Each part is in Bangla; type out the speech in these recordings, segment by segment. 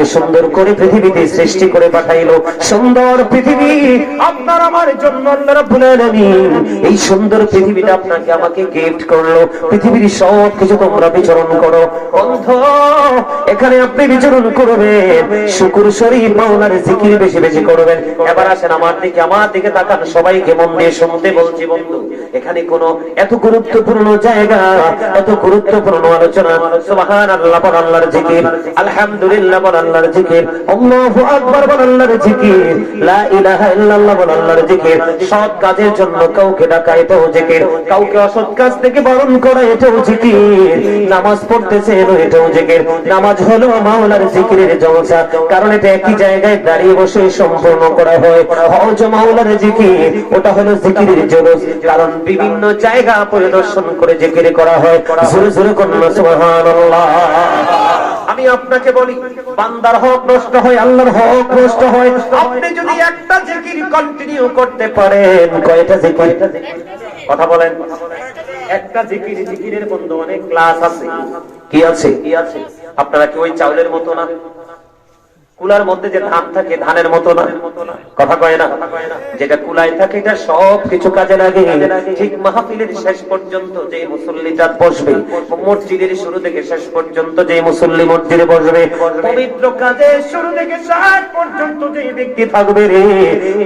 আপনাকে সুন্দর করে পৃথিবীতে সৃষ্টি করে পাঠাইলো। সুন্দর পৃথিবী আপনার আমার জন্য এই সুন্দর পৃথিবীটা আপনাকে আমাকে গিফট করল। পৃথিবীর সব কিছু তোমরা বিচরণ করো। বন্ধ, এখানে আপনি বিচরণ করবেন। শুকুর শরীফ মাওলার জিকির বেশি বেশি করবেন। এবার আসেন আমার দিকে আমার দিকে তাকান। সবাইকে মন দিয়ে শুনতে বলছি, বন্ধু, এখানে কোন এত গুরুত্বপূর্ণ জায়গা, এত গুরুত্বপূর্ণ আলোচনা। সুবহান আল্লাহ বল আল্লাহর জিকির। আলহামদুলিল্লাহ বল আল্লাহর জিকির। আল্লাহু আকবার বল আল্লাহর জিকির। লা ইলাহা ইল্লাল্লাহ বল আল্লাহর জিকির। সৎ কাজের জন্য কাউকে ডাকা জিকির। কাউকে অসৎ কাজ থেকে বারণ করা জিকির। নামাজ পড়তেছে এটাও জিকির। নামাজ হলো মাওলার জিকিরের জলসা। কারণ এটা একই জায়গায় দাঁড়িয়ে বসে সম্পূর্ণ করা হয়। হজ মাওলার জিকির, ওটা হলো জিকিরের জলস। কারণ বিভিন্ন জায়গা পরিদর্শন করে জিকির করা হয়। জোরে জোরে কন্যা সুবহানাল্লাহ। আমি আপনাকে বলি, বান্দার হক নষ্ট হয়, আল্লাহর হক নষ্ট হয়। আপনি যদি একটা জিকির কন্টিনিউ করতে পারেন, কয়টা জিকির? কথা বলেন। একটা জিকির, জিকিরের বন্ধু অনেক ক্লাস আছে কি আছে। কি আছে? আপনারা কি ওই চাউলের মতো না? কুলার মধ্যে যে ধান থাকে, ধানের মতো না। কথা কয় না? যেটা কুলায় থাকে, এটা সব কিছু কাজে লাগে। ঠিক মাহফিলের শেষ পর্যন্ত যে মুসল্লিটা বসবে, মসজিদের শুরু থেকে শেষ পর্যন্ত যে মুসল্লি মসজিদে বসবে, পবিত্র কাজে শুরু থেকে শেষ পর্যন্ত যে ব্যক্তি থাকবে রে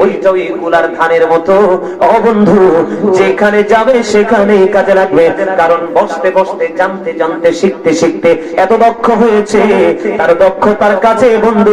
ওইটা ওই কুলার ধানের মতো। ও বন্ধু, যেখানে যাবে সেখানে কাজে লাগবে। কারণ বসতে বসতে, জানতে জানতে, শিখতে শিখতে এত দক্ষ হয়েছে। তার দক্ষতার কাছে বন্ধু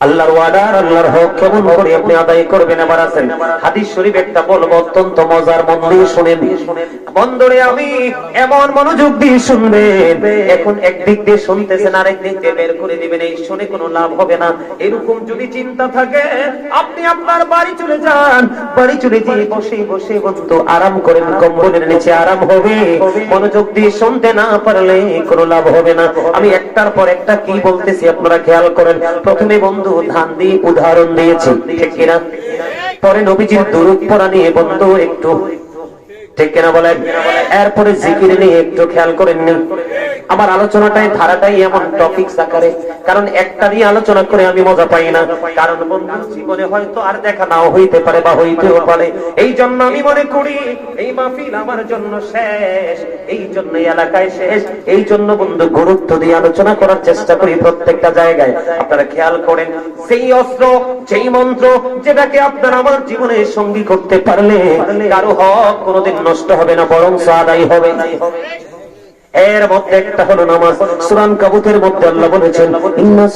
আল্লাহর ওয়াদার আল্লাহর হক কেমন করে আপনি আদায় করবেন? আবার আছেন হাদিস শরীফ একটা বলব, অত্যন্ত মজার মন শুনেন। বন্ধুরে আমি এমন মনোযোগ দিয়ে শুনবেন এখন একদিক দিয়ে শুনতেছেন, আরেক দিক দিয়ে বের করে দিবেন, এই শুনে কোনো লাভ হবে না। এরকম যদি চিন্তা থাকে, আপনি আপনার বাড়ি চলে যান। বাড়ি চলে গিয়ে বসে বসে বন্ধু, আরাম করেন, কম্বলের নিচে আরাম হবে। মনোযোগ দিয়ে শুনতে না পারলে কোনো লাভ হবে না। আমি একটার পর একটা কি বলতেছি আপনারা খেয়াল করেন। প্রথমে বন্ধু, ধান দিয়ে উদাহরণ দিয়েছি, ঠিক কিনা? পরে নবীজির দুরুদ পড়া নিয়ে বন্ধু, একটু ঠিক কিনা বলেন? এরপরে জিকির নিয়ে একটু খেয়াল করেননি আমার আলোচনাটাই ধারাটাই এমন টপিকস আকারে। কারণ একটা নিয়ে আলোচনা করে আমি মজা পাই না। কারণ বন্ধু জীবনে হয়তো আর দেখা নাও হইতে পারে বা হইতেও পারে। এই জন্য আমি মনে করি এই মাহফিল আমার জন্য শেষ এই জন্য এলাকায় শেষ এই জন্য বন্ধু গুরুত্ব দিয়ে আলোচনা করার চেষ্টা করি প্রত্যেকটা জায়গায়। আপনারা খেয়াল করেন সেই অস্ত্র সেই মন্ত্র যেটাকে আপনার আমার জীবনে সঙ্গী করতে পারলে কারও হক কোনোদিন নষ্ট হবে না বরং আদায় হবে। এর মধ্যে একটা হলো নামাজ। সুরান কাবুতের মধ্যে আল্লাহ বলেছেন, ইন্না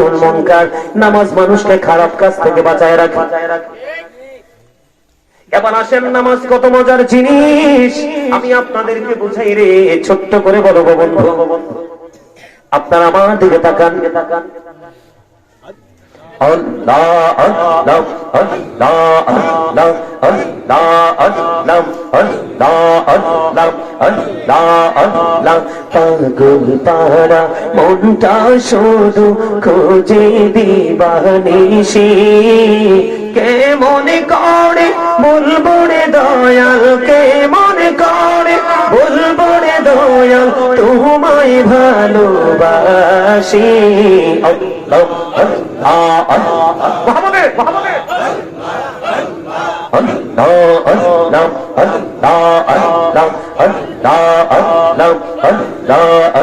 ওয়াল মুনকার। নামাজ মানুষকে খারাপ কাজ থেকে বাঁচায় রাখে। এবার আসেন নামাজ কত মজার জিনিস। আমি আপনাদেরকে বুঝাই রে, ছোট্ট করে বলব বন্ধু। আপনারা আমার দিকে তাকান তাকান। পাগল পাড়া মনটা শুধু খোঁজে দিবানিসি কে মনে করে বলব রে দয়াল কে মনে তোমায় ভালোবাসি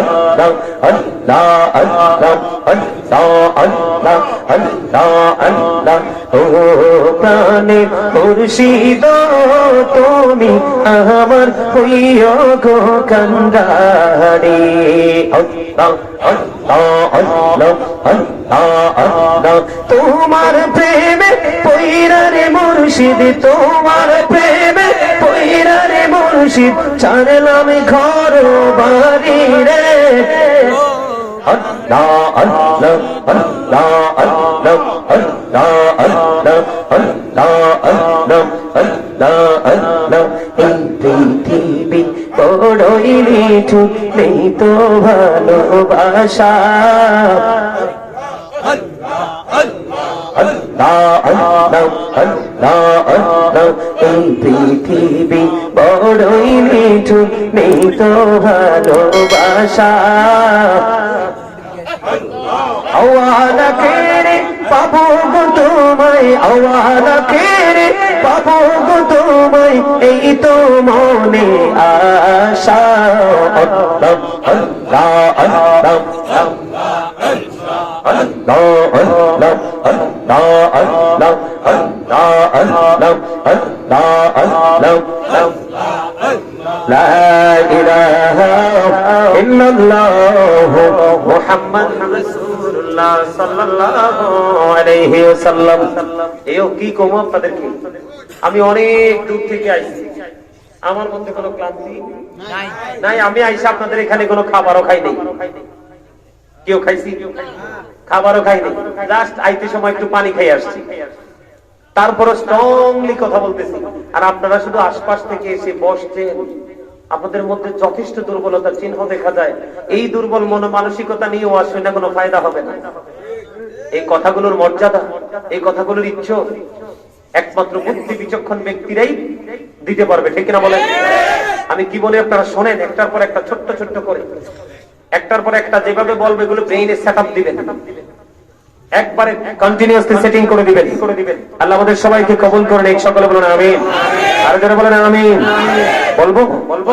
Allah, Allah, Allah, আল্লাহ আল্লাহ আল্লাহ। ও প্রাণে মুর্শিদ, তুমি আমার হইয় গো কান্দারে। আল্লাহ আল্লাহ আল্লাহ আল্লাহ। আল্লাহ তোমার প্রেমে পৈরা রে মুর্শিদ, তোমার প্রেমে পৈরা রে মুর্শিদ। ছাড়লাম ঘর বাড়ি রে। পৃথিবী বড়ই নিঠু নেই তো ভালোবাসা আল্লাহ আল্লাহ আল্লাহ আল্লাহ এই পৃথিবী বড়ই নিঠু নেই তো ভালোবাসা আওয়ালা কেরে পাবো গো তোমায় আওয়ালা কেরে পাবো গো তোমায় এই তো মনে আশা আল্লাহ আল্লাহ আল্লাহ لا إله إلا الله محمد رسول الله صلى الله عليه وسلم এও কি কম আপনাদেরকে আমি অনেক দূর থেকে আইছি আমার মধ্যে কোনো ক্লান্তি নাই আমি আইসা আপনাদের এখানে কোনো খাবারও খাই নাই কেউ খাইছি? খাবারও খাই নাই জাস্ট আইতে সময় একটু পানি খাই আসছি। তারপরে স্ট্রংলি কথা বলতেছি। আর আপনারা শুধু আশপাশ থেকে এসে বসছেন। আপনাদের মধ্যে যথেষ্ট দুর্বলতার চিহ্ন দেখা যায়। এই দুর্বল মন মানসিকতা নিয়েও আসবে না কোনো ফায়দা হবে না। এই কথাগুলোর মর্যাদা, এই কথাগুলোর ইচ্ছ একমাত্র বুদ্ধি বিচক্ষণ ব্যক্তিরাই দিতে পারবে। ঠিক না বলেন? আমি কি বলি আপনারা শোনেন, একটার পর একটা ছোট্ট ছোট্ট করে। একটার পর একটা যেভাবে বলবে এগুলো ব্রেইনে সেট আপ দিবেন। একবারে কন্টিনিউয়াসলি সেটিং করে দিবেন। করে দিবেন আল্লাহ আমাদের সবাইকে কবুল করেন এই সকলে বলেন আমিন। আর যারা বলেন আমিন। বলব? বলব?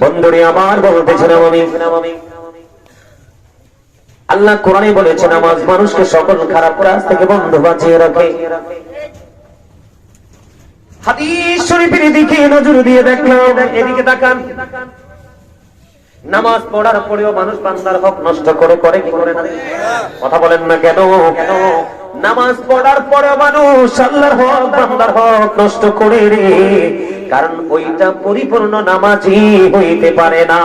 বন্ধুরে আমার বলতেছিলাম আমি। আল্লাহ কোরআনে বলেছেন, নামাজ মানুষকে সকল খারাপ কাজ থেকে বন্ধ বাঁচিয়ে রাখে। হাদিস শরীফের দিকে নজর দিয়ে দেখলাম, এদিকে তাকান। নামাজ পড়ার পরেও মানুষ বান্দার হক নষ্ট করে করে কি করে না? কথা বলেন না কেন? কেন নামাজ পড়ার পরে মানুষ আল্লাহর হক, বান্দার হক নষ্ট করে রে। কারণ ওইটা পরিপূর্ণ নামাজই হইতে পারে না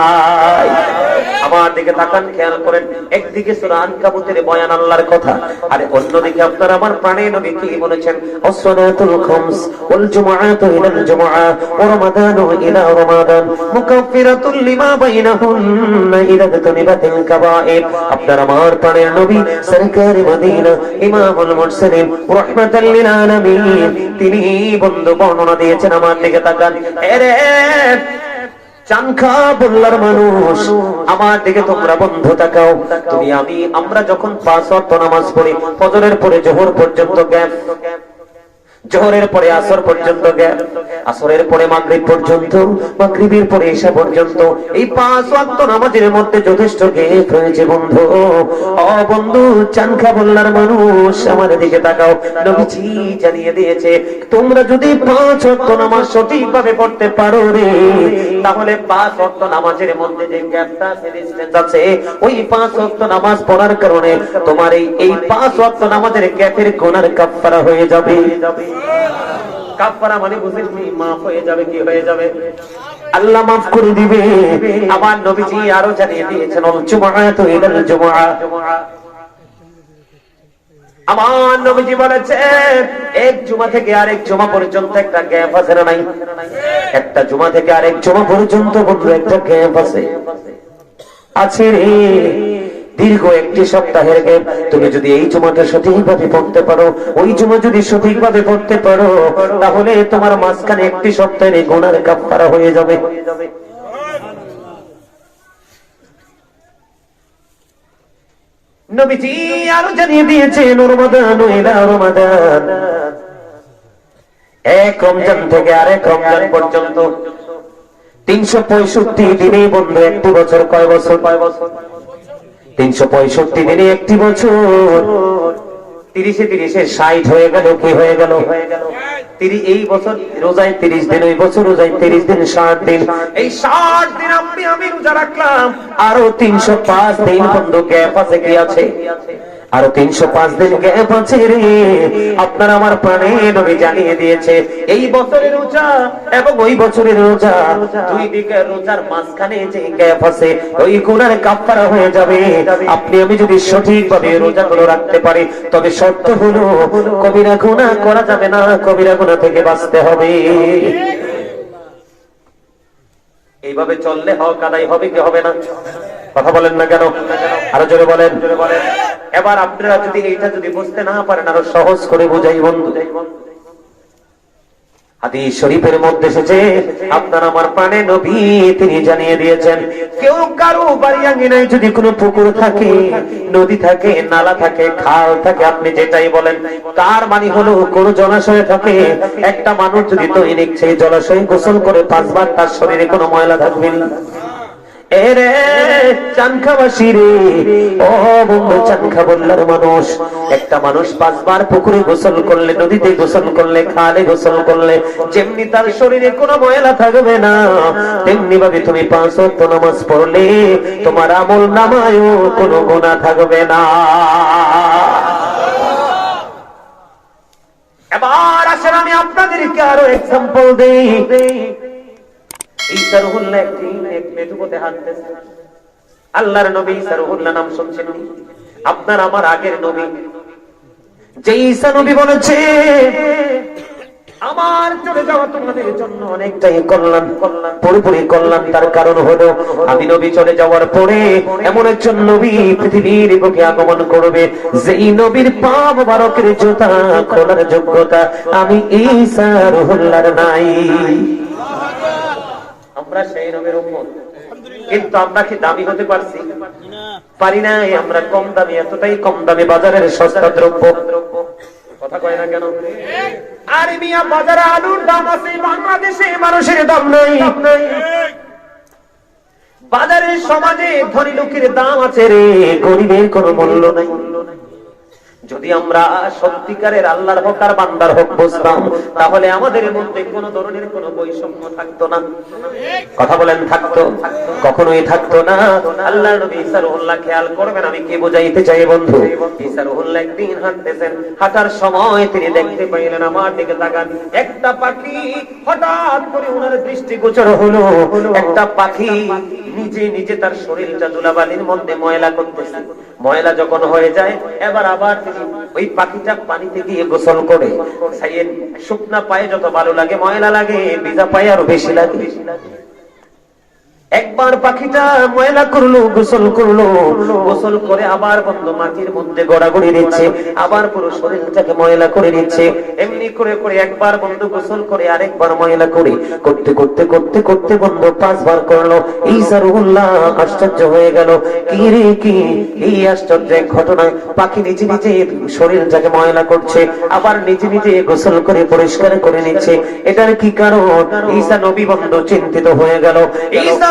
আমার দিকে তাকান, খেয়াল করেন, একদিকে সূরা আনকাবুতের বয়ান আল্লাহর কথা, আর অন্যদিকে আপনারা আমার প্রাণে নবী কি বলেছেন? আসসালাতুল খামস ওয়াল জুমআতু ইলাল জুমআ ওয়া রমাদানু ইলা রমাদান মুকাফফিরাতুল লিমা বাইনাহুন্না ইযা তানিবাতিল কাবাইর। আপনারা আমার প্রাণের নবী সরকার মদিনা, ইমামুল মুরসালিন, রাহমাতাল লিল আলামিন, তিনি বন্ধু বর্ণনা দিয়েছেন, আমার দিকে তাকান। এরে চানখা বললার মানুষ, আমার তোমরা আমি, আমরা যখন পাঁচ অর্থ নামাজ পড়ি, ফজরের পরে জোহর পর্যন্ত গ্যাপ জোহরের পরে আসর পর্যন্ত গ্যাপ আসরের পরে মাগরিব পর্যন্ত, মাগরিবের পরে ঈশা পর্যন্ত, এই পাঁচ ওয়াক্ত নামাজের মধ্যে যথেষ্ট গ্যাপ হয়েছে বন্ধু। ও বন্ধু, চানখা বললার মানুষ, আমার দিকে তাকাও। নবীজি জানিয়ে দিয়েছে, তোমরা যদি পাঁচ ওয়াক্ত নামাজ সঠিকভাবে পড়তে পারো রে, তাহলে পাঁচ ওয়াক্ত নামাজের মধ্যে যে গ্যাপটা ডিসটেন্স আছে, ওই পাঁচ ওয়াক্ত নামাজ পড়ার কারণে তোমার এই এই পাঁচ ওয়াক্ত নামাজের গ্যাপের গুনার কাফফারা হয়ে যাবে। কাফফারা মানে মাফ হয়ে যাবে কি হয়ে যাবে? আল্লাহ মাফ করে দিবে। আমার নবীজি আরও জানিয়ে দিয়েছেন ইলাল আমার নবীজি বলেছেন এক জুমা থেকে আরেক জুমা পর্যন্ত একটা গ্যাপ আছে না নাই? একটা জুমা থেকে আরেক জুমা পর্যন্ত বন্ধু, একটা গ্যাপ আছে। আছে রে। দীর্ঘ একটি সপ্তাহের গ্যাপ তুমি যদি এই জুমাটা সঠিকভাবে পড়তে পারো, ওই জুমা যদি সঠিকভাবে পড়তে পারো, তাহলে তোমার মাঝখানে একটি সপ্তাহের গোনার কাপড়া হয়ে যাবে। তিনশো পঁয়ষট্টি দিনে বন্ধু, একটি বছর কয় বছর কয় বছর? তিনশো পঁয়ষট্টি দিনে একটি বছর। তিরিশে তিরিশে ষাট হয়ে গেল, কি হয়ে গেল? এই বছর রোজায় তিরিশ দিন, ওই বছর রোজায় তিরিশ দিন, ষাট দিন। এই ষাট দিন আমি রোজা রাখলাম। আরও তিনশো পাঁচ দিন বন্ধু গ্যাপ আছে কি আছে? আরও তিনশো পাঁচ দিন গ্যাপ আছে রে? আপনার আমার প্রাণে নবী জানিয়ে দিয়েছে, এই বছরের রোজা এবং ওই বছরের রোজা, দুই দিকে রোজার মাঝখানে যে গ্যাপ আছে, ওই গুণার কাপড়া হয়ে যাবে। আপনি আমি যদি সঠিকভাবে রোজাগুলো রাখতে পারি, তবে শর্ত হলো, কবিরা গুণা করা যাবে না, কবিরা গুণা থেকে বাঁচতে হবে। এইভাবে চললে হক আদায় হবে কি হবে না? কথা বলেন না কেন? আরও জোরে বলেন জোরে বলেন। এবার আপনারা যদি এইটা যদি বুঝতে না পারেন, আরও সহজ করে বুঝাই বন্ধু। হাদিস শরীফের মধ্যে এসেছে, আপনার আমার প্রাণে নবী, তিনি জানিয়ে দিয়েছেন, কেউ কারও বাড়ি যদি কোনো পুকুর থাকে, নদী থাকে, নালা থাকে, খাল থাকে, আপনি যেটাই বলেন, তার মানে হলো কোন জলাশয়ে থাকে, একটা মানুষ যদি দৈনিক সেই জলাশয়ে গোসল করে পাঁচবার তার শরীরে কোনো ময়লা থাকবে না। এরে চানখাবাসী রে ও বন্ধু চানখা বললার মানুষ। একটা মানুষ পাঁচবার পুকুরে গোসল করলে, নদীতে গোসল করলে, খালে গোসল করলে, যেমনি তার শরীরে কোনো ময়লা থাকবে না, তেমনি ভাবে তুমি পাঁচ ওয়াক্ত নামাজ পড়লে তোমার আমল নামায়ও কোনো গুণা থাকবে না। এবার আসেন আমি আপনাদেরকে আরও এক্সাম্পল দেই। নবী পুরোপুরি কল্যাণ তার কারণ হলো, আমি নবী চলে যাওয়ার পরে এমন একজন নবী পৃথিবীর বুকে আগমন করবে, যেই নবীর পা মোবারকের জুতা খোলার যোগ্যতা আমি ঈসা রুহুল্লাহর নাই। আমরা সেই নবীর উম্মত কিন্তু আমরা কি দামি হতে পারছি? পারি নাই আমরা কম দামি, এতটাই কম দামি বাজারের সস্তা দ্রব্য। কথা কয় না কেন? আরে মিয়া বাজারে আলুর দাম আছে, বাংলাদেশে মানুষের দাম নাই। বাজারে সমাজে ধনী লোকের দাম আছে রে, গরিবের কোনো মূল্য নাই। যদি আমরা সত্যিকারের আল্লাহর হক আর বান্দার হক বুঝতাম, তাহলে আমাদের মধ্যে কোন ধরনের কোন বৈষম্য থাকতো না। কথা বলেন, থাকতো? কখনোই থাকতো না। আল্লাহ নবী ইসারুল্লাহ খেয়াল করবেন আমি কি বোঝাইতে চাই বন্ধু? একদিন হাঁটতেছেন। হাঁটার সময় তিনি দেখতে পাইলেন, আমার দিকে তাকান। একটা পাখি হঠাৎ করে ওনার হলো। একটা পাখি নিজে নিজে তার শরীরটা ধুলাবালির মধ্যে ময়লা করতেছে। ময়লা যখন হয়ে যায়, এবার আবার তিনি ওই পাখিটা পানিতে গিয়ে গোসল করে। শুকনা পায়ে যত ভালো লাগে ময়লা লাগে, ভিজা পায়ে আরও বেশি লাগে। একবার পাখিটা ময়লা করল, গোসল করল। গোসল করে আবার বন্ধ মাটির মধ্যে গড়াগড়ি দিচ্ছে। আবার পুরো শরীরটাকে ময়লা করে দিচ্ছে। এমনি করে করে একবার বন্ধ গোসল করে আরেকবার ময়লা করে। করতে করতে করতে করতে বন্ধ পাঁচবার করল। এই সারুল্লাহ আশ্চর্য হয়ে গেল। কি রে, কি? এই আশ্চর্য এক ঘটনা পাখি নিজে নিজে শরীরটাকে ময়লা করছে, আবার নিজে নিজে গোসল করে পরিষ্কার করে নিচ্ছে। এটার কি কারণ? ঈসা নবী বন্ধ চিন্তিত হয়ে গেল। ঈসা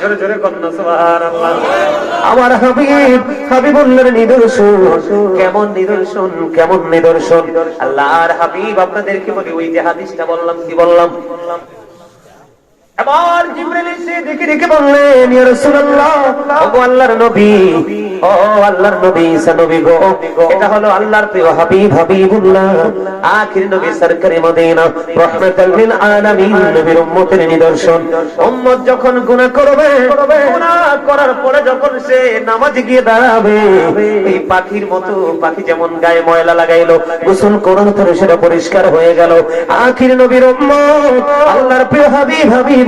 জোরে আমার হাবিব, হাবিবুল্লাহর নিদর্শন। কেমন নিদর্শন কেমন নিদর্শন? আল্লাহর হাবিব আপনাদেরকে বলি, ওই যে হাদিসটা বললাম, কি বললাম? এবার এসে দেখে দেখে বললেন, ইয়া রাসূলুল্লাহ, ওগো আল্লাহর নবী, ও আল্লাহর নবী নবী গো, এটা হলো আল্লাহর প্রিয় হাবিব, হাবিবুল্লাহ, আখির নবী মদিনা লিল আলামিন, নবীর উম্মতের নিদর্শন। উম্মত যখন গুনাহ করবে, গুনাহ করার পরে যখন সে নামাজে গিয়ে দাঁড়াবে, এই পাখির মতো, পাখি যেমন গায়ে ময়লা লাগাইলো, গোসল করার পরে সেটা পরিষ্কার হয়ে গেল। আখির নবীর উম্মত, আল্লাহর প্রিয় হাবিব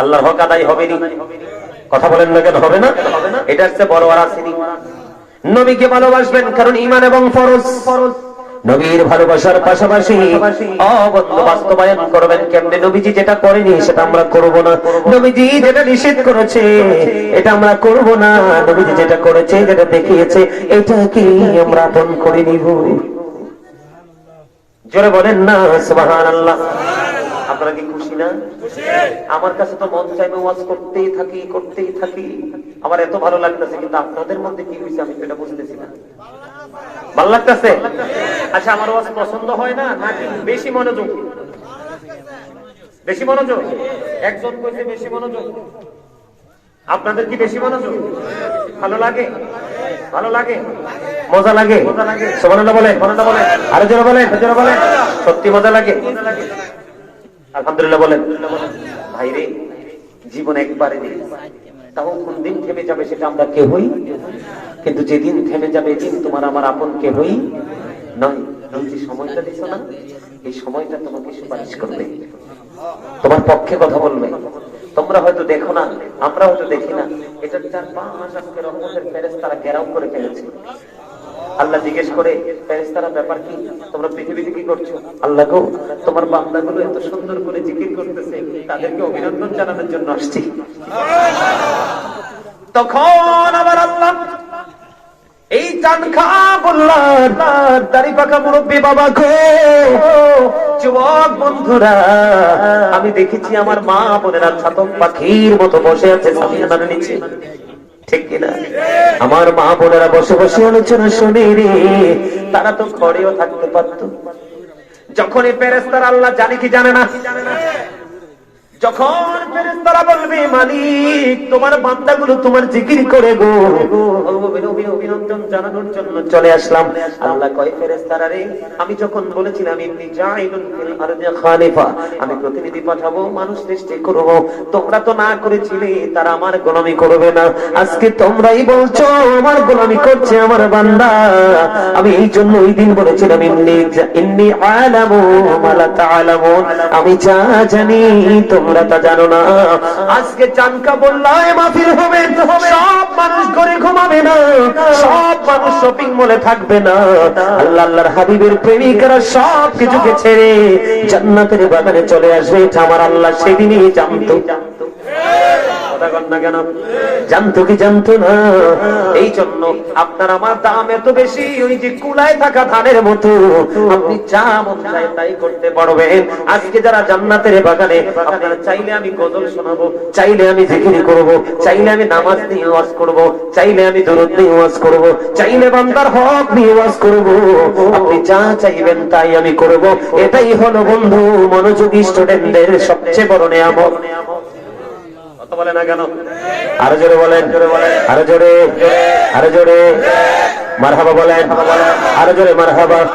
আল্লাহর হক আদায় হবে নি কথা বলেন না কেন? হবে না? এটা হচ্ছে বড় আর আসেনি। নবীকে ভালোবাসবেন কারণ ইমান এবং ফরজ। ফরজ নবীর ভালোবাসার পাশাপাশি অবন্ধ বাস্তবায়ন করবেন কেমনে? নবীজি যেটা করেনি সেটা আমরা করব না। নবীজি যেটা নিষেধ করেছে, এটা আমরা করব না। নবীজি যেটা করেছে, যেটা দেখিয়েছে, এটা কি আমরা আপন করে নিব? জোরে বলেন না, সুবহানাল্লাহ। আপনারা কি খুশি না? আমার কাছে তো মন চাই ওয়াজ করতেই থাকি করতেই থাকি। আমার এত ভালো লাগতেছে, কিন্তু আপনাদের মধ্যে কি হয়েছে আমি সেটা বুঝতেছি না। ভালো লাগতেছে? আচ্ছা আমার ওয়াজ পছন্দ হয় না? নাকি? বেশি মনোযোগ। বেশি মনোযোগ? একজন কইছে বেশি মনোযোগ। আপনাদের কি বেশি মনোযোগ? ভালো লাগে? ভালো লাগে? মজা লাগে? সুবহানাল্লাহ বলেন সুবহানাল্লাহ বলেন। আরও জোরে বলেন, আরও জোরে বলেন। সত্যি মজা লাগে? আলহামদুলিল্লাহ বলেন ভাইরে জীবন একবারে নেই। তাও কোন দিন থেমে যাবে সেটা আমরা কেহই? কিন্তু যেদিন থেমে যাবে দিন তোমার আমার আপন কেহই নয়। যে সময়টা না, এই সময়টা তোমাকে সুপারিশ তোমার পক্ষে কথা তোমরা হয়তো দেখো না আমরা হয়তো দেখি না। এটা চার পাঁচ রহমতের ফেরেস্তারা ঘেরাও করে ফেলেছে। আল্লাহ জিজ্ঞেস করে ফেরেস্তারা ব্যাপার কি? তোমরা পৃথিবীতে কি করছ? আল্লাহ গো, তোমার বান্দাগুলো এত সুন্দর করে জিকির করতেছে, তাদেরকে অভিনন্দন জানানোর জন্য আসছি। তখন আবার আল্লাহ, এই চান খা বললাম দাড়ি পাকা মুরব্বী বাবা গো, যুবক বন্ধুরা, আমি দেখেছি আমার মা বোনেরা ছাতক পাখির মতো বসে আছে সামিয়ানার নিচে ঠিক কিনা? আমার মা বোনেরা বসে বসে আলোচনা শুনে রে। তারা তো ঘরেও থাকতে পারতো। যখনই পেরেস্তার আল্লাহ জানে কি জানে না যখন ফেরেশতারা বলবে মালিক তোমার বান্দাগুলো তোমার জিকির করে গো। অভিনন্দন জানানোর জন্য চলে আসলাম। আল্লাহ কয় ফেরেশতারা রে আমি যখন বলেছিলাম ফিল আরদি খালিফা আমি প্রতিনিধি পাঠাবো মানুষ সৃষ্টি করব। তোমরা তো না করেছিলে তারা আমার গোলামি করবে না। আজকে তোমরাই বলছো আমার গোলামি করছে আমার বান্দা। আমি এই জন্য ওই দিন বলেছিলাম জা- ইন্নি আলামু মালা তাআলামুন। আমি যা জানি তোমরা তা জানো না। আজকে চানকা বললায় মাফির হবে, সব মানুষ ঘরে ঘুমাবে না, সব মানুষ শপিং মলে থাকবে না। আল্লাহ, আল্লাহর হাবিবের প্রেমিকারা সব কিছুকে ছেড়ে জান্নাতের বাগানে চলে আসবে। আমার আল্লাহ সেদিনই জানতো। কথা কন না কেন? জানতো কি জানতো না? এই জন্য আপনার আমার দাম এত বেশি, ওই যে কুলায় থাকা ধানের মতো। আপনি যা মন চায় তাই করতে পারবেন। আজকে যারা জান্নাতের বাগানে, আপনারা চাইলে আমি গজল শোনাবো, চাইলে আমি জিকিরি করব, চাইলে আমি নামাজ নিয়ে ওয়াজ করব, চাইলে আমি দরুদ নিয়ে ওয়াজ করব, চাইলে বান্দার হক নিয়ে ওয়াজ করব। আপনি যা চাইবেন তাই আমি করব। এটাই হলো বন্ধু, মনোযোগী স্টুডেন্টদের সবচেয়ে বড় নিয়ামত। কথা বলে না কেন? আরও জোরে বলেন। আরও জোরে। আরও জোরে। মারহাবা বলেন। আরও জোরে মারহাবা।